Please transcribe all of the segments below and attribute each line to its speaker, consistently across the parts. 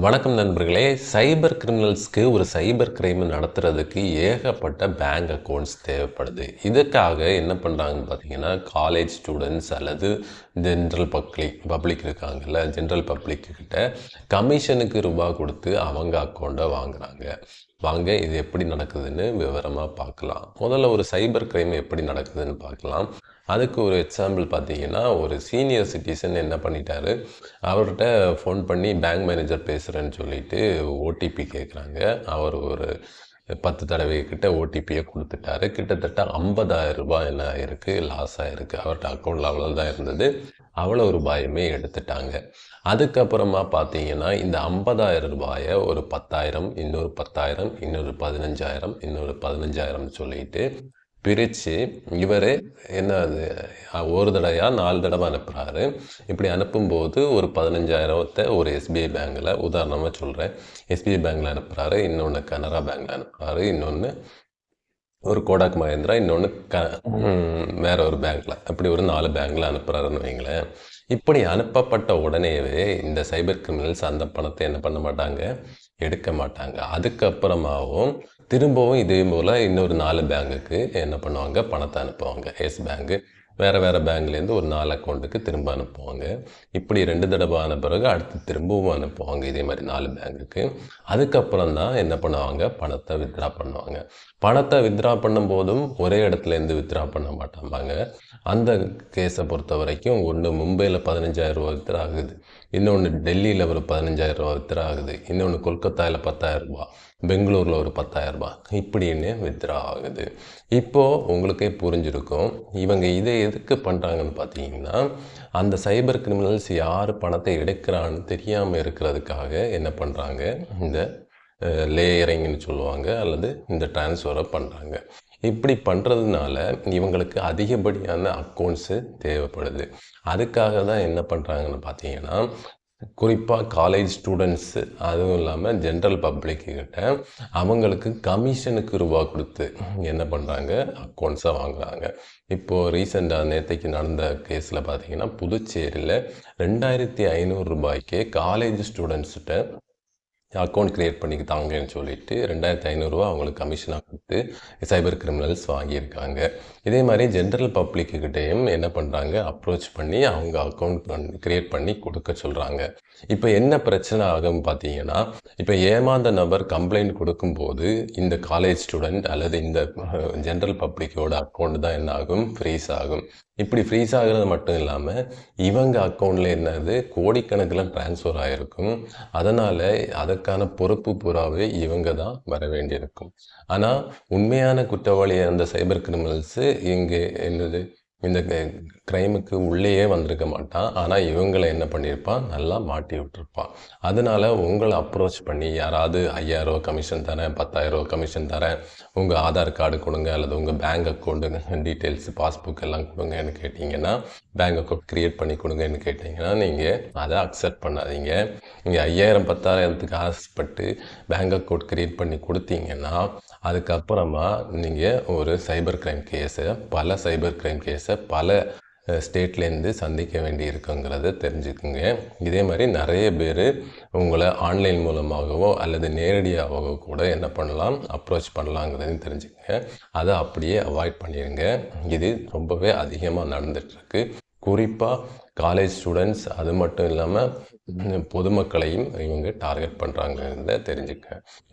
Speaker 1: வணக்கம் நண்பர்களே சைபர் கிரிமினல்ஸ்க்கு ஒரு சைபர் கிரைம் நடத்துறதுக்கு ஏகப்பட்ட பேங்க் அக்கௌண்ட்ஸ் தேவைப்படுது. இதுக்காக என்ன பண்ணுறாங்கன்னு பார்த்தீங்கன்னா காலேஜ் ஸ்டூடெண்ட்ஸ் அல்லது ஜென்ரல் பப்ளிக் பப்ளிக் இருக்காங்கல்ல ஜென்ரல் பப்ளிக் கிட்ட கமிஷனுக்கு ரூபா கொடுத்து அவங்க அக்கௌண்ட்டை வாங்குறாங்க. வாங்க இது எப்படி நடக்குதுன்னு விவரமாக பார்க்கலாம். முதல்ல ஒரு சைபர் கிரைம் எப்படி நடக்குதுன்னு பார்க்கலாம். அதுக்கு ஒரு எக்ஸாம்பிள் பார்த்தீங்கன்னா ஒரு சீனியர் சிட்டிசன் என்ன பண்ணிட்டாரு? அவர்கிட்ட ஃபோன் பண்ணி பேங்க் மேனேஜர் பேசுகிறேன்னு சொல்லிட்டு ஓடிபி கேட்குறாங்க அவர் ஒரு பத்து தடவை கிட்ட ஓடிபியை கொடுத்துட்டாரு. கிட்டத்தட்ட ஐம்பதாயிரம் ரூபாய் என்ன ஆயிருக்கு? லாஸ் ஆயிருக்கு. அவர்கிட்ட அக்கௌண்ட்டில் அவ்வளோதான் இருந்தது. அவ்வளோ ரூபாயுமே எடுத்துட்டாங்க. அதுக்கப்புறமா பார்த்தீங்கன்னா இந்த ஐம்பதாயிரம் ரூபாயை ஒரு பத்தாயிரம் இன்னொரு பத்தாயிரம் இன்னொரு பதினஞ்சாயிரம் இன்னொரு பதினஞ்சாயிரம்னு சொல்லிட்டு பிரித்து இவர் என்ன அது ஒரு தடவையா நாலு தடவை அனுப்புகிறாரு இப்படி அனுப்பும்போது ஒரு பதினஞ்சாயிரத்தை ஒரு எஸ்பிஐ பேங்கில் உதாரணமாக சொல்கிறேன் எஸ்பிஐ பேங்கில் அனுப்புகிறாரு இன்னொன்று கனரா பேங்கில் அனுப்புகிறாரு இன்னொன்று ஒரு கோடாக் மகேந்திரா இன்னொன்று க வேற ஒரு பேங்க்கில் அப்படி ஒரு நாலு பேங்க்கில் அனுப்புகிறாருன்னு வைங்களேன். இப்படி அனுப்பப்பட்ட உடனேவே இந்த சைபர் கிரிமினல்ஸ் அந்த பணத்தை என்ன பண்ண மாட்டாங்க? எடுக்க மாட்டாங்க. அதுக்கப்புறமாவும் திரும்பவும் இதே போல் இன்னொரு நாலு பேங்குக்கு என்ன பண்ணுவாங்க? பணத்தை அனுப்புவாங்க. எஸ் பேங்க்கு வேறு வேறு பேங்க்லேருந்து ஒரு நாலு அக்கௌண்ட்டுக்கு திரும்ப அனுப்புவாங்க. இப்படி ரெண்டு தடவை ஆன பிறகு அடுத்து திரும்பவும் அனுப்புவாங்க. இதே மாதிரி நாலு பேங்க்குக்கு அதுக்கப்புறம் தான் என்ன பண்ணுவாங்க? பணத்தை வித்ட்ரா பண்ணுவாங்க. பணத்தை வித்ட்ரா பண்ணும்போதும் ஒரே இடத்துலேருந்து வித்ட்ரா பண்ண மாட்டாம்பாங்க அந்த கேஸை பொறுத்த வரைக்கும் ஒன்று மும்பையில் பதினஞ்சாயிரரூபா வித்ரா ஆகுது. இன்னொன்று டெல்லியில் ஒரு பதினஞ்சாயிரரூபா வித்ரா ஆகுது. இன்னொன்று கொல்கத்தாவில் பத்தாயிரரூபா பெங்களூரில் ஒரு பத்தாயிரரூபா இப்படின்னு வித்ரா ஆகுது? இப்போது உங்களுக்கே புரிஞ்சிருக்கும். இவங்க இதை எதுக்கு பண்ணுறாங்கன்னு பார்த்தீங்கன்னா அந்த சைபர் கிரிமினல்ஸ் யார் பணத்தை எடுக்கிறான்னு தெரியாமல் இருக்கிறதுக்காக என்ன பண்ணுறாங்க இந்த லேயரிங்னு சொல்லுவாங்க அல்லது இந்த டிரான்ஸ்ஃபரை பண்ணுறாங்க இப்படி பண்ணுறதுனால இவங்களுக்கு அதிகப்படியான அக்கௌண்ட்ஸு தேவைப்படுது. அதுக்காக தான் என்ன பண்ணுறாங்கன்னு பார்த்தீங்கன்னா குறிப்பாக காலேஜ் ஸ்டூடெண்ட்ஸு அதுவும் இல்லாமல் ஜென்ரல் பப்ளிக்கிட்ட அவங்களுக்கு கமிஷனுக்கு ரூபா கொடுத்து என்ன பண்ணுறாங்க அக்கௌண்ட்ஸை வாங்குறாங்க. இப்போது ரீசெண்டாக நேற்றைக்கு நடந்த கேஸில் பார்த்தீங்கன்னா புதுச்சேரியில் ரெண்டாயிரத்தி ஐநூறு ரூபாய்க்கே காலேஜ் ஸ்டூடெண்ட்ஸ்கிட்ட அக்கௌண்ட் க்ரியேட் பண்ணி தாங்கன்னு சொல்லிட்டு ரெண்டாயிரத்தி ஐநூறுரூவா அவங்களுக்கு கமிஷனாக கொடுத்து சைபர் கிரிமினல்ஸ் வாங்கியிருக்காங்க. இதே மாதிரி ஜென்ரல் பப்ளிக்கிட்டேயும் என்ன பண்ணுறாங்க அப்ரோச் பண்ணி அவங்க அக்கௌண்ட் க்ரியேட் பண்ணி கொடுக்க சொல்கிறாங்க இப்போ என்ன பிரச்சனை ஆகும் பார்த்தீங்கன்னா இப்போ ஏமாந்த நபர் கம்ப்ளைண்ட் கொடுக்கும்போது இந்த காலேஜ் ஸ்டூடெண்ட் அல்லது இந்த ஜென்ரல் பப்ளிக்கோட அக்கௌண்ட் தான் என்ன ஆகும்? ஃப்ரீஸ் ஆகும். இப்படி ஃப்ரீஸ் ஆகுறது மட்டும் இல்லாமல் இவங்க அக்கௌண்ட்டில் என்னது? கோடிக்கணக்கில் ட்ரான்ஸ்ஃபர் ஆகிருக்கும் அதனால் அதை அதற்கான பொறுப்பு பூராவே இவங்க தான் வர வேண்டியிருக்கும். ஆனால் உண்மையான குற்றவாளி அந்த சைபர் கிரிமினல்ஸு இங்கே என்னது இந்த க்ரைமுக்கு உள்ளேயே வந்திருக்க மாட்டான். ஆனால் இவங்களை என்ன பண்ணியிருப்பான் நல்லா மாட்டி விட்டுருப்பான். அதனால உங்களை அப்ரோச் பண்ணி யாராவது ஐயாயிரம் கமிஷன் தரேன் பத்தாயிரரூவா கமிஷன் தரேன் உங்கள் ஆதார் கார்டு கொடுங்க அல்லது உங்கள் பேங்க் அக்கௌண்ட்டு டீட்டெயில்ஸ் பாஸ்புக் எல்லாம் கொடுங்கன்னு கேட்டிங்கன்னா பேங்க் அக்கௌண்ட் க்ரியேட் பண்ணி கொடுங்கன்னு கேட்டிங்கன்னா நீங்கள் அதை அக்செப்ட் பண்ணாதீங்க. நீங்கள் ஐயாயிரம் பத்தாயிரத்துக்கு ஆசைப்பட்டு பேங்க் அக்கௌண்ட் க்ரியேட் பண்ணி கொடுத்தீங்கன்னா அதுக்கப்புறமா நீங்கள் ஒரு சைபர் க்ரைம் கேஸை பல சைபர் க்ரைம் கேஸை பல ஸ்டேட்லேருந்து சந்திக்க வேண்டி இருக்குங்கிறத தெரிஞ்சுக்குங்க. இதே மாதிரி நிறைய பேர் உங்களை ஆன்லைன் மூலமாகவோ அல்லது நேரடியாகவோ கூட என்ன பண்ணலாம் அப்ரோச் பண்ணலாங்கிறதையும் தெரிஞ்சுக்கங்க. அதை அப்படியே அவாய்ட் பண்ணிடுங்க இது ரொம்பவே அதிகமாக நடந்துகிட்ருக்கு குறிப்பாக காலேஜ் ஸ்டூடெண்ட்ஸ் அது மட்டும் இல்லாமல் பொதுமக்களையும் இவங்க டார்கெட் பண்ணுறாங்கிறத தெரிஞ்சுக்க.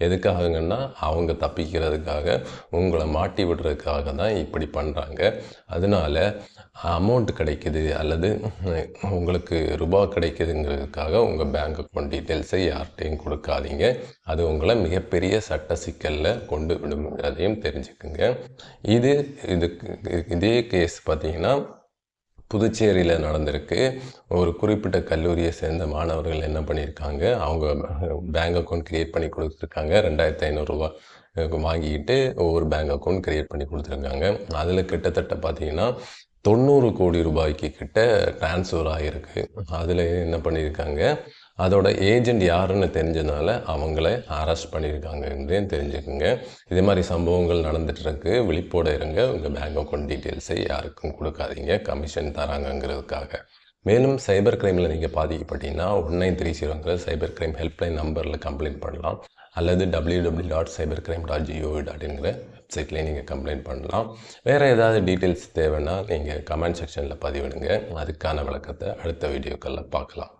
Speaker 1: எதுக்காகங்கன்னா அவங்க தப்பிக்கிறதுக்காக உங்களை மாட்டி விடுறதுக்காக தான் இப்படி பண்ணுறாங்க அதனால அமௌண்ட் கிடைக்குது அல்லது உங்களுக்கு ரூபா கிடைக்குதுங்கிறதுக்காக உங்கள் பேங்க் அக்கௌண்ட் டீட்டெயில்ஸை யார்கிட்டையும் கொடுக்காதீங்க. அது உங்களை மிகப்பெரிய சட்ட சிக்கலில் கொண்டு விடுங்கிறதையும் தெரிஞ்சுக்குங்க. இது இதுக்கு இதே கேஸ் பார்த்தீங்கன்னா புதுச்சேரியில் நடந்திருக்கு. ஒரு குறிப்பிட்ட கல்லூரியை சேர்ந்த மாணவர்கள் என்ன பண்ணியிருக்காங்க? அவங்க பேங்க் அக்கௌண்ட் க்ரியேட் பண்ணி கொடுத்துருக்காங்க. ரெண்டாயிரத்தி ஐநூறுரூவா வாங்கிக்கிட்டு ஒவ்வொரு பேங்க் அக்கௌண்ட் க்ரியேட் பண்ணி கொடுத்துருக்காங்க. அதில் கிட்டத்தட்ட பார்த்தீங்கன்னா தொண்ணூறு கோடி ரூபாய்க்கு கிட்ட ட்ரான்ஸ்ஃபர் ஆகிருக்கு அதில் என்ன பண்ணியிருக்காங்க? அதோட ஏஜெண்ட் யாருன்னு தெரிஞ்சனால அவங்கள அரெஸ்ட் பண்ணியிருக்காங்கன்னு தெரிஞ்சுக்குங்க. இதே மாதிரி சம்பவங்கள் நடந்துகிட்ருக்கு விழிப்போடு விழிப்போட இருங்க உங்கள் பேங்க் அக்கௌண்ட் டீட்டெயில்ஸை யாருக்கும் கொடுக்காதீங்க. கமிஷன் தராங்கங்கிறதுக்காக. மேலும் சைபர் கிரைமில் நீங்கள் பாதிக்கப்பட்டீங்கன்னா ஒன் நைன் த்ரீ ஜீரோங்கிற சைபர் கிரைம் ஹெல்ப்லைன் நம்பரில் கம்ப்ளைண்ட் பண்ணலாம். அல்லது W W dot cyber crime dot GOV dot இன்கிற வெப்சைட்லேயே நீங்கள் கம்ப்ளைண்ட் பண்ணலாம். வேறு ஏதாவது டீட்டெயில்ஸ் தேவைன்னா நீங்கள் கமெண்ட் செக்ஷனில் பதிவிடுங்க. அதுக்கான விளக்கத்தை அடுத்த வீடியோக்களில் பார்க்கலாம்.